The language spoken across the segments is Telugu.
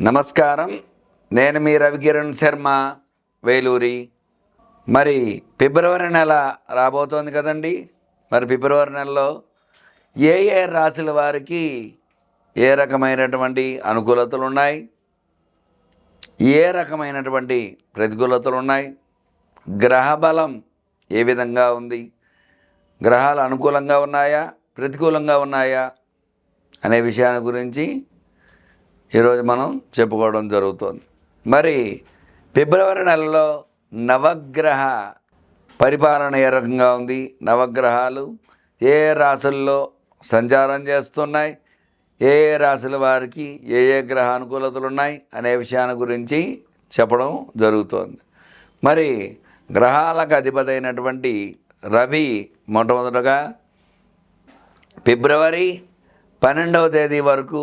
నమస్కారం. నేను మీ రవికిరణ్ శర్మ వేలూరి. మరి ఫిబ్రవరి నెల రాబోతోంది కదండి. మరి ఫిబ్రవరి నెలలో ఏ ఏ రాశుల వారికి ఏ రకమైనటువంటి అనుకూలతలు ఉన్నాయి? ఏ రకమైనటువంటి ప్రతికూలతలు ఉన్నాయి? గ్రహ బలం ఏ విధంగా ఉంది? గ్రహాలు అనుకూలంగా ఉన్నాయా? ప్రతికూలంగా ఉన్నాయా? అనే విషయాన్ని గురించి ఈరోజు మనం చెప్పుకోవడం జరుగుతోంది. మరి ఫిబ్రవరి నెలలో నవగ్రహ పరిపాలన ఏ రకంగా ఉంది? నవగ్రహాలు ఏ రాశుల్లో సంచారం చేస్తున్నాయి? ఏ ఏ రాశుల వారికి ఏ ఏ గ్రహ అనుకూలతలు ఉన్నాయి? అనే విషయాన్ని గురించి చెప్పడం జరుగుతోంది. మరి గ్రహాలకు అధిపతైనటువంటి రవి మొట్టమొదటగా ఫిబ్రవరి పన్నెండవ తేదీ వరకు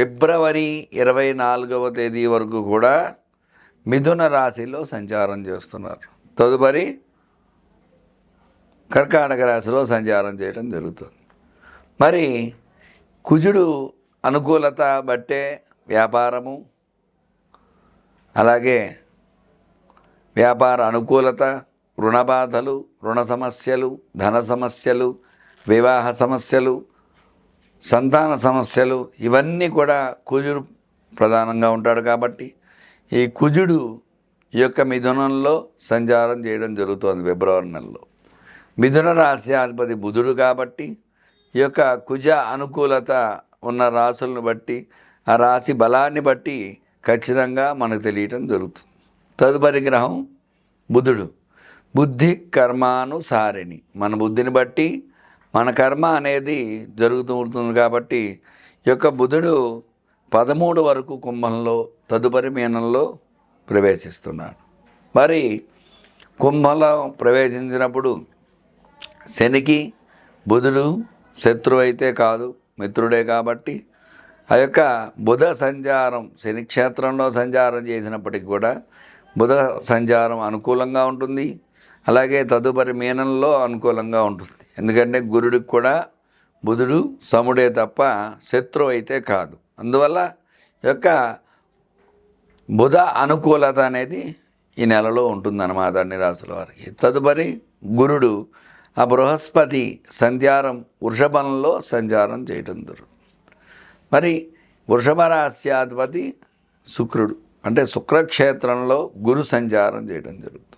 ఫిబ్రవరి ఇరవై నాలుగవ తేదీ వరకు కూడా మిథున రాశిలో సంచారం చేస్తున్నారు. తదుపరి కర్కాటక రాశిలో సంచారం చేయడం జరుగుతుంది. మరి కుజుడు అనుకూలత బట్టే వ్యాపారము అలాగే వ్యాపార అనుకూలత రుణబాధలు రుణ సమస్యలు ధన సమస్యలు వివాహ సమస్యలు సంతాన సమస్యలు ఇవన్నీ కూడా కుజుడు ప్రధానంగా ఉంటాడు కాబట్టి ఈ కుజుడు ఈ యొక్క మిథునంలో సంచారం చేయడం జరుగుతుంది ఫిబ్రవరి నెలలో. మిథున రాశి అధిపతి బుధుడు కాబట్టి ఈ యొక్క కుజ అనుకూలత ఉన్న రాశులను బట్టి ఆ రాశి బలాన్ని బట్టి ఖచ్చితంగా మనకు తెలియటం జరుగుతుంది. తదుపరి గ్రహం బుధుడు. బుద్ధి కర్మానుసారిణి. మన బుద్ధిని బట్టి మన కర్మ అనేది జరుగుతూ ఉంటుంది కాబట్టి ఈ యొక్క బుధుడు పదమూడు వరకు కుంభంలో తదుపరి మీనంలో ప్రవేశిస్తున్నాడు. మరి కుంభంలో ప్రవేశించినప్పుడు శనికి బుధుడు శత్రువు అయితే కాదు మిత్రుడే కాబట్టి ఆ యొక్క బుధ సంచారం శని క్షేత్రంలో సంచారం చేసినప్పటికి కూడా బుధ సంచారం అనుకూలంగా ఉంటుంది. అలాగే తదుపరి మీనంలో అనుకూలంగా ఉంటుంది. ఎందుకంటే గురుడికి కూడా బుధుడు సముడే తప్ప శత్రువు అయితే కాదు. అందువల్ల ఈ యొక్క బుధ అనుకూలత అనేది ఈ నెలలో ఉంటుందన్నమాట అన్ని రాసుల వారికి. తదుపరి గురుడు ఆ బృహస్పతి సంధ్యారం వృషభంలో సంచారం చేయటం జరుగుతుంది. మరి వృషభ రాశ్యాధిపతి శుక్రుడు అంటే శుక్రక్షేత్రంలో గురు సంచారం చేయడం జరుగుతుంది.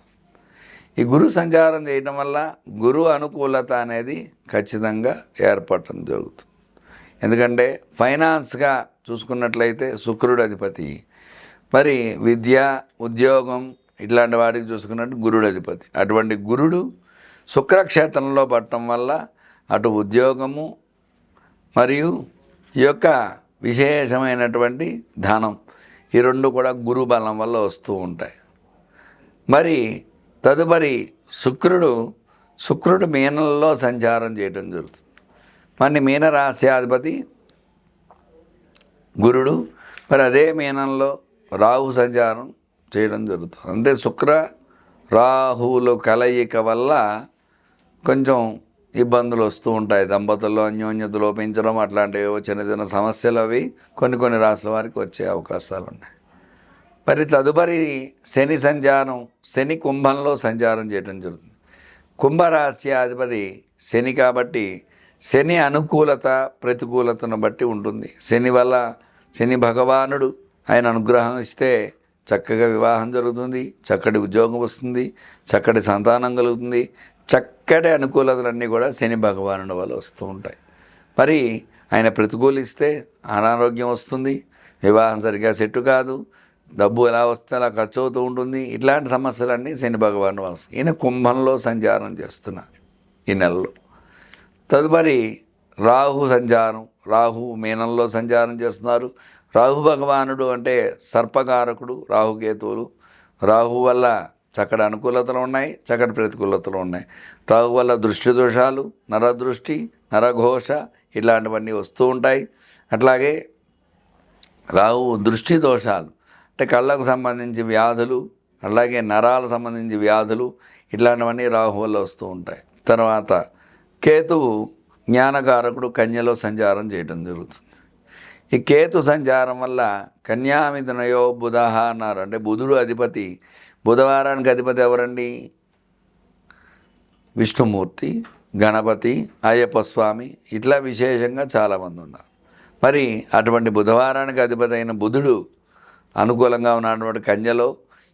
ఈ గురు సంచారం చేయడం వల్ల గురు అనుకూలత అనేది ఖచ్చితంగా ఏర్పడటం జరుగుతుంది. ఎందుకంటే ఫైనాన్స్గా చూసుకున్నట్లయితే శుక్రుడు అధిపతి. మరి విద్య ఉద్యోగం ఇట్లాంటి వాటికి చూసుకున్నట్టు గురుడు అధిపతి. అటువంటి గురుడు శుక్రక్షేత్రంలో పడటం వల్ల అటు ఉద్యోగము మరియు ఈ యొక్క విశేషమైనటువంటి ధనం ఈ రెండు కూడా గురు బలం వల్ల వస్తూ ఉంటాయి. మరి తదుపరి శుక్రుడు శుక్రుడు మీనంలో సంచారం చేయడం జరుగుతుంది. మరి మీనరాశ్యాధిపతి గురుడు మరి అదే మీనంలో రాహు సంచారం చేయడం జరుగుతుంది. అంటే శుక్ర రాహువులు కలయిక వల్ల కొంచెం ఇబ్బందులు వస్తూ ఉంటాయి. దంపతుల్లో అన్యోన్యత లోపించడం అట్లాంటివి చిన్న చిన్న సమస్యలు అవి కొన్ని కొన్ని రాసుల వారికి వచ్చే అవకాశాలు ఉన్నాయి. మరి తదుపరి శని సంచారం శని కుంభంలో సంచారం చేయడం జరుగుతుంది. కుంభరాశ్యాధిపతి శని కాబట్టి శని అనుకూలత ప్రతికూలతను బట్టి ఉంటుంది. శని వల్ల శని భగవానుడు ఆయన అనుగ్రహం ఇస్తే చక్కగా వివాహం జరుగుతుంది చక్కటి ఉద్యోగం వస్తుంది చక్కటి సంతానం కలుగుతుంది చక్కటి అనుకూలతలన్నీ కూడా శని భగవానుడి వల్ల వస్తూ ఉంటాయి. మరి ఆయన ప్రతికూలిస్తే అనారోగ్యం వస్తుంది వివాహం సరిగ్గా సెట్టు కాదు డబ్బు ఎలా వస్తే అలా ఖర్చు అవుతూ ఉంటుంది. ఇట్లాంటి సమస్యలన్నీ శని భగవాన్ వల్ల వస్తాయి. ఈయన కుంభంలో సంచారం చేస్తున్నారు ఈ నెలలో. తదుపరి రాహు సంచారం రాహు మీనంలో సంచారం చేస్తున్నారు. రాహు భగవానుడు అంటే సర్పకారకుడు రాహుకేతువులు. రాహు వల్ల చక్కటి అనుకూలతలు ఉన్నాయి చక్కటి ప్రతికూలతలు ఉన్నాయి. రాహు వల్ల దృష్టి దోషాలు నరదృష్టి నరఘోష ఇలాంటివన్నీ వస్తూ ఉంటాయి. అట్లాగే రాహు దృష్టి దోషాలు అంటే కళ్ళకు సంబంధించి వ్యాధులు అలాగే నరాలకు సంబంధించి వ్యాధులు ఇట్లాంటివన్నీ రాహు వల్ల వస్తూ ఉంటాయి. తర్వాత కేతువు జ్ఞానకారకుడు కన్యలో సంచారం చేయడం జరుగుతుంది. ఈ కేతు సంచారం వల్ల కన్యామిథునయో బుధహ అన్నారు. అంటే బుధుడు అధిపతి బుధవారానికి అధిపతి ఎవరండి? విష్ణుమూర్తి గణపతి అయ్యప్ప స్వామి ఇట్లా విశేషంగా చాలామంది ఉన్నారు. మరి అటువంటి బుధవారానికి అధిపతి అయిన బుధుడు అనుకూలంగా ఉన్నటువంటి కన్యలో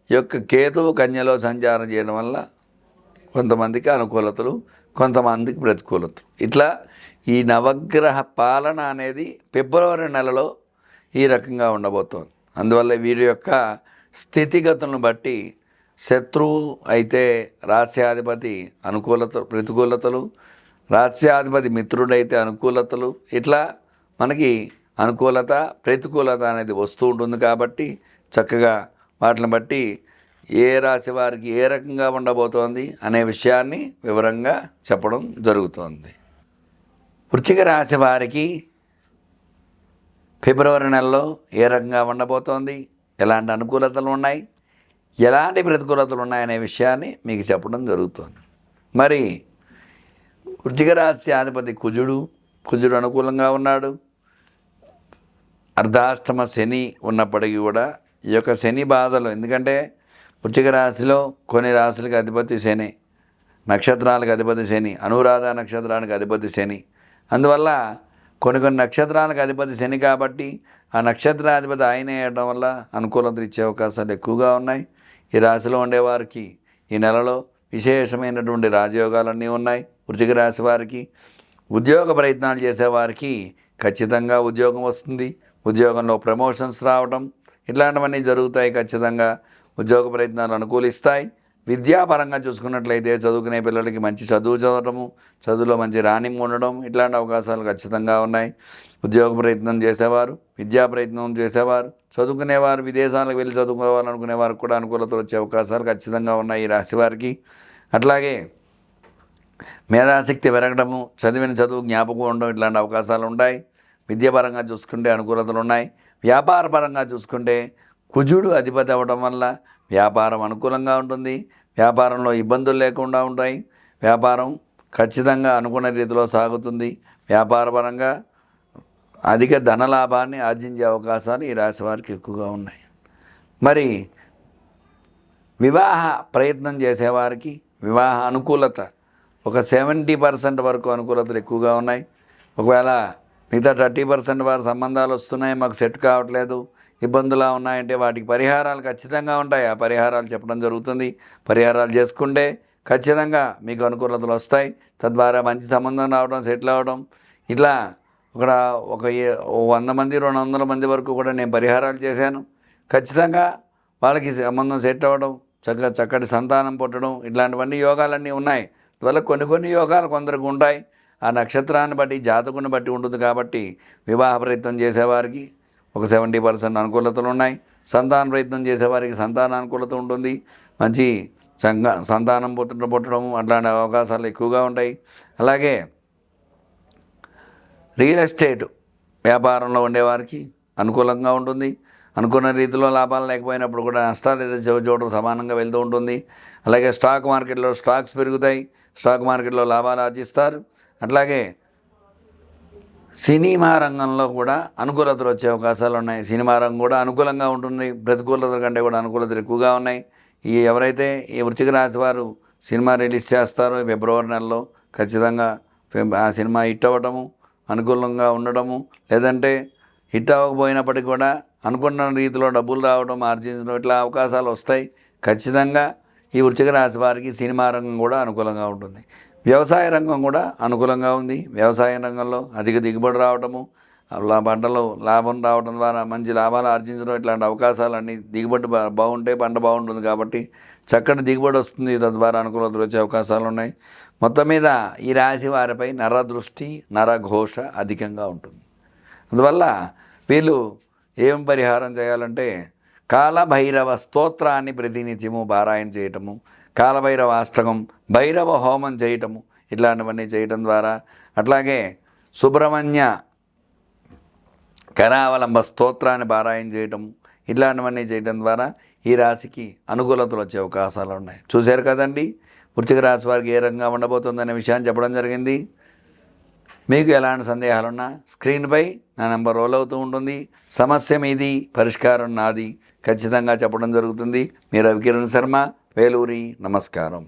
ఈ యొక్క కేతువు కన్యలో సంచారం చేయడం వల్ల కొంతమందికి అనుకూలతలు కొంతమందికి ప్రతికూలతలు. ఇట్లా ఈ నవగ్రహ పాలన అనేది ఫిబ్రవరి నెలలో ఈ రకంగా ఉండబోతోంది. అందువల్ల వీరి యొక్క స్థితిగతులను బట్టి శత్రువు అయితే రాస్యాధిపతి అనుకూలత ప్రతికూలతలు రాస్యాధిపతి మిత్రుడైతే అనుకూలతలు ఇట్లా మనకి అనుకూలత ప్రతికూలత అనేది వస్తూ ఉంటుంది కాబట్టి చక్కగా వాటిని బట్టి ఏ రాశి వారికి ఏ రకంగా ఉండబోతోంది అనే విషయాన్ని వివరంగా చెప్పడం జరుగుతోంది. వృచ్చిక రాశి వారికి ఫిబ్రవరి నెలలో ఏ రకంగా ఉండబోతోంది ఎలాంటి అనుకూలతలు ఉన్నాయి ఎలాంటి ప్రతికూలతలు ఉన్నాయనే విషయాన్ని మీకు చెప్పడం జరుగుతుంది. మరి వృచ్చిక రాశి అధిపతి కుజుడు కుజుడు అనుకూలంగా ఉన్నాడు. అర్ధాష్టమ శని ఉన్నప్పటికీ కూడా ఈ యొక్క శని బాధలు ఎందుకంటే వృచ్చిక రాశిలో కొన్ని రాశులకు అధిపతి శని నక్షత్రాలకు అధిపతి శని అనురాధ నక్షత్రానికి అధిపతి శని. అందువల్ల కొన్ని కొన్ని నక్షత్రాలకు అధిపతి శని కాబట్టి ఆ నక్షత్రాధిపతి ఆయన వేయడం వల్ల అనుకూలతలు ఇచ్చే అవకాశాలు ఎక్కువగా ఉన్నాయి. ఈ రాశిలో ఉండేవారికి ఈ నెలలో విశేషమైనటువంటి రాజయోగాలన్నీ ఉన్నాయి. వృచ్చిక రాశి వారికి ఉద్యోగ ప్రయత్నాలు చేసేవారికి ఖచ్చితంగా ఉద్యోగం వస్తుంది. ఉద్యోగంలో ప్రమోషన్స్ రావడం ఇట్లాంటివన్నీ జరుగుతాయి ఖచ్చితంగా. ఉద్యోగ ప్రయత్నాలు అనుకూలిస్తాయి. విద్యాపరంగా చూసుకున్నట్లయితే చదువుకునే పిల్లలకి మంచి చదువు చదవటము చదువులో మంచి రాణింగ్ ఉండడం ఇట్లాంటి అవకాశాలు ఖచ్చితంగా ఉన్నాయి. ఉద్యోగ ప్రయత్నం చేసేవారు విద్యా ప్రయత్నం చేసేవారు చదువుకునేవారు విదేశాలకు వెళ్ళి చదువుకోవాలనుకునే వారికి కూడా అనుకూలతలు వచ్చే అవకాశాలు ఖచ్చితంగా ఉన్నాయి ఈ రాశి వారికి. అట్లాగే మేధాశక్తి పెరగడము చదివిన చదువు జ్ఞాపకం ఉండడం ఇట్లాంటి అవకాశాలు ఉంటాయి. విద్యాపరంగా చూసుకుంటే అనుకూలతలు ఉన్నాయి. వ్యాపారపరంగా చూసుకుంటే కుజుడు అధిపతి అవ్వడం వల్ల వ్యాపారం అనుకూలంగా ఉంటుంది. వ్యాపారంలో ఇబ్బందులు లేకుండా ఉంటాయి. వ్యాపారం ఖచ్చితంగా అనుకున్న రీతిలో సాగుతుంది. వ్యాపారపరంగా అధిక ధన లాభాన్ని ఆర్జించే అవకాశాలు ఈ రాశి వారికి ఎక్కువగా ఉన్నాయి. మరి వివాహ ప్రయత్నం చేసేవారికి వివాహ అనుకూలత ఒక సెవెంటీ పర్సెంట్ వరకు అనుకూలతలు ఎక్కువగా ఉన్నాయి. ఒకవేళ మిగతా థర్టీ పర్సెంట్ వారి సంబంధాలు వస్తున్నాయి మాకు సెట్ కావట్లేదు ఇబ్బందులా ఉన్నాయంటే వాటికి పరిహారాలు ఖచ్చితంగా ఉంటాయి. ఆ పరిహారాలు చెప్పడం జరుగుతుంది. పరిహారాలు చేసుకుంటే ఖచ్చితంగా మీకు అనుకూలతలు వస్తాయి. తద్వారా మంచి సంబంధం రావడం సెటిల్ అవ్వడం ఇట్లా ఇక్కడ ఒక వంద మంది రెండు వందల మంది వరకు కూడా నేను పరిహారాలు చేశాను. ఖచ్చితంగా వాళ్ళకి సంబంధం సెట్ అవ్వడం చక్క చక్కటి సంతానం పుట్టడం ఇట్లాంటివన్నీ యోగాలన్నీ ఉన్నాయి. అందువల్ల కొన్ని కొన్ని యోగాలు కొందరికి ఉంటాయి. ఆ నక్షత్రాన్ని బట్టి జాతకుని బట్టి ఉంటుంది కాబట్టి వివాహ ప్రయత్నం చేసేవారికి ఒక సెవెంటీ పర్సెంట్ అనుకూలతలు ఉన్నాయి. సంతాన ప్రయత్నం చేసేవారికి సంతాన అనుకూలత ఉంటుంది. మంచి సంగ సంతానం పుట్టడం పుట్టడం అట్లాంటి అవకాశాలు ఎక్కువగా ఉంటాయి. అలాగే రియల్ ఎస్టేట్ వ్యాపారంలో ఉండేవారికి అనుకూలంగా ఉంటుంది. అనుకున్న రీతిలో లాభాలు లేకపోయినప్పుడు కూడా నష్టాలు ఏదో చూ- చూడడం సమానంగా వెళ్తూ ఉంటుంది. అలాగే స్టాక్ మార్కెట్లో స్టాక్స్ పెరుగుతాయి. స్టాక్ మార్కెట్లో లాభాలు ఆర్జిస్తారు. అట్లాగే సినిమా రంగంలో కూడా అనుకూలతలు వచ్చే అవకాశాలు ఉన్నాయి. సినిమా రంగం కూడా అనుకూలంగా ఉంటుంది. ప్రతికూలత కంటే కూడా అనుకూలతలు ఎక్కువగా ఉన్నాయి. ఈ ఎవరైతే ఈ వృశ్చిక రాశి వారు సినిమా రిలీజ్ చేస్తారో ఫిబ్రవరి నెలలో ఖచ్చితంగా ఆ సినిమా హిట్ అవ్వటము అనుకూలంగా ఉండటము లేదంటే హిట్ అవ్వకపోయినప్పటికీ కూడా అనుకున్న రీతిలో డబ్బులు రావడం ఆర్జించడం ఇట్లా అవకాశాలు వస్తాయి. ఖచ్చితంగా ఈ వృశ్చిక రాశి వారికి సినిమా రంగం కూడా అనుకూలంగా ఉంటుంది. వ్యవసాయ రంగం కూడా అనుకూలంగా ఉంది. వ్యవసాయ రంగంలో అధిక దిగుబడి రావడము అలా పంటలో లాభం రావడం ద్వారా మంచి లాభాలు ఆర్జించడం ఇట్లాంటి అవకాశాలు అన్ని దిగుబడి బా- బాగుంటే పంట బాగుంటుంది కాబట్టి చక్కటి దిగుబడి వస్తుంది. తద్వారా అనుకూలతలు వచ్చే అవకాశాలు ఉన్నాయి. మొత్తం మీద ఈ రాశి వారిపై నర దృష్టి నర నరఘోష అధికంగా ఉంటుంది. అందువల్ల వీళ్ళు ఏం పరిహారం చేయాలంటే కాలభైరవ స్తోత్రాన్ని ప్రతినిత్యము పారాయణ చేయటము కాలభైరవ అష్టకం భైరవ హోమం చేయటము ఇట్లాంటివన్నీ చేయటం ద్వారా అట్లాగే సుబ్రహ్మణ్య కరావలంబ స్తోత్రాన్ని పారాయణ చేయటం ఇట్లాంటివన్నీ చేయటం ద్వారా ఈ రాశికి అనుకూలతలు వచ్చే అవకాశాలు ఉన్నాయి. చూశారు కదండి? వృశ్చిక రాశి వారికి ఏ రకంగా ఉండబోతుందనే విషయాన్ని చెప్పడం జరిగింది. మీకు ఎలాంటి సందేహాలున్నా స్క్రీన్పై నా నెంబర్ రోల్ అవుతూ ఉంటుంది. సమస్య మీది పరిష్కారం నాది ఖచ్చితంగా చెప్పడం జరుగుతుంది. మీరు రవికిరణ్ శర్మ వేలూరి నమస్కారం.